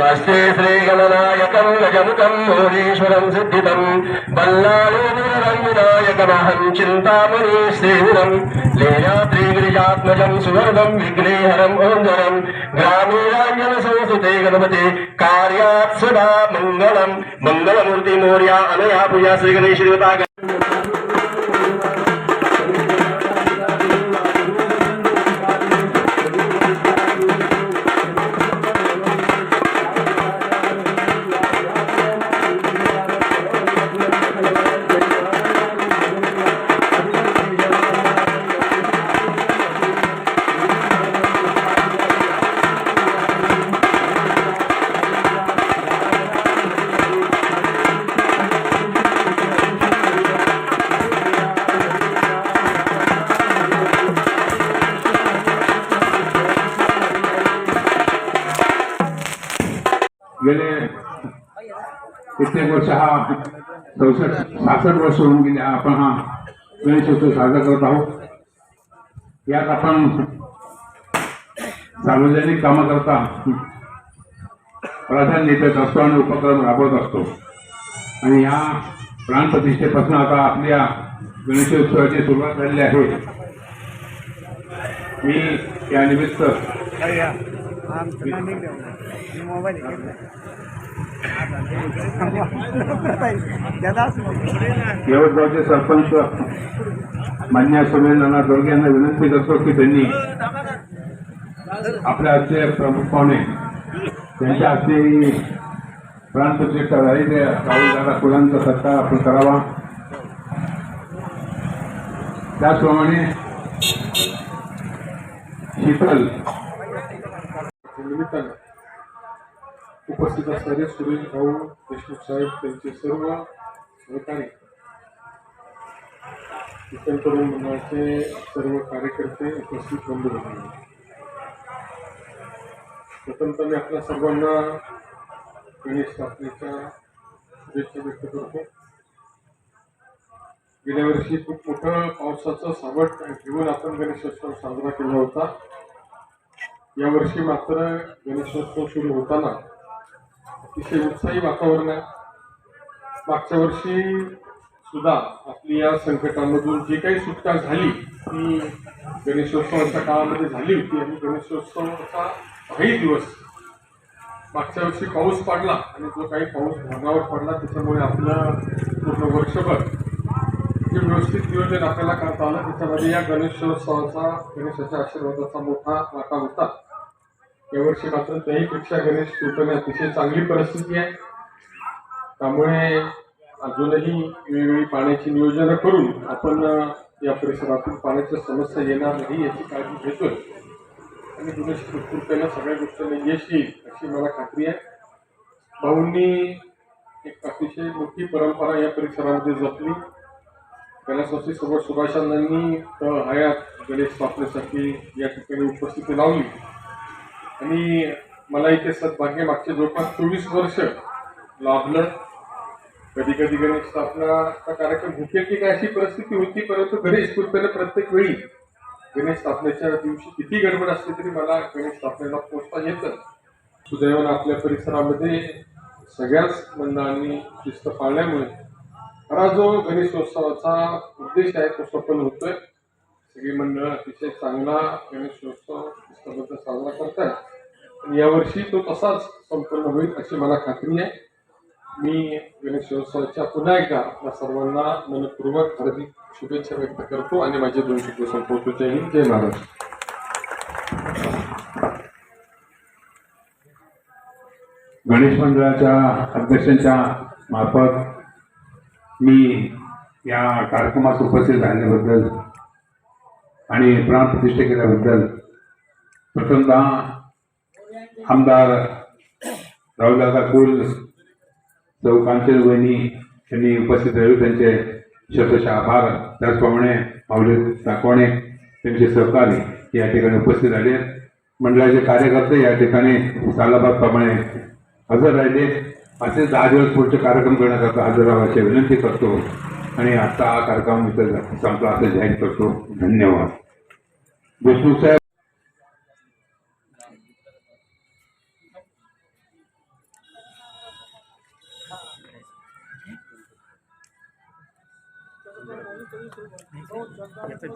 స్వస్తి శ్రీగణనాయకం గజముఖం భువనేశ్వరం సిద్ధితం బల్లాలోదరంగునాయకమహం చింతామణి శ్రీగురం లీలాద్రిగిరిజాత్మజం సువర్ణం విఘ్నేహరం ఓంజరం గ్రామీణాంజన సంస్థతే గణపతి కార్యాత్ సదా మంగళం. మంగళమూర్తి మౌర్య అనయా పూజా శ్రీ గణేష్ गेले. कित्येक वर्ष हा चौसष्ट सहासष्ट वर्ष होऊन गेले. आपण हा गणेशोत्सव साजरा करत आहोत. यात आपण सार्वजनिक कामं करता. प्राधान्य देत असतो आणि उपक्रम राबवत असतो. आणि या प्राणप्रतिष्ठेपासून आता आपल्या गणेशोत्सवाची सुरुवात झालेली आहे. मी या निमित्त सरपंच मान्य संमेलना नाना यांना विनंती करतो की त्यांनी आपल्या आजचे प्रमुख पाहुणे त्यांच्या हस्ते ही प्राणप्रतिष्ठा राहुल दादा फुलांचा सत्कार आपण करावा. त्याचप्रमाणे शीतल निमित्तानं उपस्थित असणारे सुरेश भाऊ देशमुख साहेब त्यांचे सर्व सहकारी कीर्तन तरुण मंडळाचे सर्व कार्यकर्ते उपस्थित बंधू भगिनी. प्रथमतः मी आपल्या सर्वांना गणेश स्थापनेच्या शुभेच्छा व्यक्त करतो गेल्या वर्षी खूप मोठं पावसाचं सावट घेऊन आपण गणेशोत्सव साजरा केला होता यावर्षी मात्र गणेशोत्सव सुरू होताना अतिशय उत्साही वातावरण आहे. मागच्या वर्षी सुद्धा आपली या संकटामधून जी काही सुटका झाली ती गणेशोत्सवाच्या काळामध्ये झाली होती आणि गणेशोत्सवाचा काही दिवस मागच्या वर्षी पाऊस पडला आणि जो काही पाऊस भागावर पडला त्याच्यामुळे आपलं पूर्ण वर्षभर जे व्यवस्थित नियोजन आपल्याला करता आलं त्याच्यामध्ये या गणेशोत्सवाचा गणेशाच्या आशीर्वादाचा मोठा वाटा होता. यावर्षी मात्र त्याहीपेक्षा गणेश कृपेने अतिशय चांगली परिस्थिती आहे. त्यामुळे अजूनही वेगवेगळी पाण्याची नियोजनं करून आपण या परिसरातून पाण्याच्या समस्या येणार नाही याची काळजी घेतोय. आणि गणेश कृपेनं सगळ्या गोष्टींना यश येईल अशी मला खात्री आहे. भाऊंनी एक अतिशय मोठी परंपरा या परिसरामध्ये जपली. गणेशोत्सवी सर्व सुभाषांनी हयात गणेश स्थापनेसाठी या ठिकाणी उपस्थिती लावली. आणि मला इथे सद्भाग्य मागचे जवळपास चोवीस वर्ष लाभलं. कधी कधी गणेश स्थापनाचा कार्यक्रम होते की काय अशी परिस्थिती होती परंतु गणेश कृपेनं प्रत्येक वेळी गणेश स्थापनेच्या दिवशी किती गडबड असली तरी मला गणेश स्थापनेला पोचता येतं. सुदैवानं आपल्या परिसरामध्ये सगळ्याच मंडळांनी शिस्त पाळल्यामुळे खरा जो गणेशोत्सवाचा उद्देश आहे तो सफल होतोय. सगळी मंडळ अतिशय चांगला गणेशोत्सव शिस्तबद्ध साजरा करतात आणि यावर्षी तो तसाच संपन्न होईल अशी मला खात्री आहे. मी गणेशोत्सवाच्या पुन्हा एकदा आपल्या सर्वांना मनपूर्वक हार्दिक शुभेच्छा व्यक्त करतो आणि माझे दोन शब्द संपवतो. जय हिंद जय महाराष्ट्र. गणेश मंडळाच्या अध्यक्षांच्या मार्फत मी या कार्यक्रमास उपस्थित राहिल्याबद्दल आणि प्राणप्रतिष्ठा केल्याबद्दल प्रथमतः आमदार राहुलदादा कुल चौ कांचन वहिनी यांनी उपस्थित राहिले त्यांचे शतशः आभार. त्याचप्रमाणे माऊली दाखवणे त्यांचे सहकारी या ठिकाणी उपस्थित राहिले. मंडळाचे कार्यकर्ते या ठिकाणी सालाबादप्रमाणे हजर राहिले. असे दहा दिवस पुढचे कार्यक्रम करण्याकरता हजर राहायची विनंती करतो. आणि आता हा कार्यक्रम इथे संपला असं जाहीर करतो. धन्यवाद. देशमुख साहेब. याचा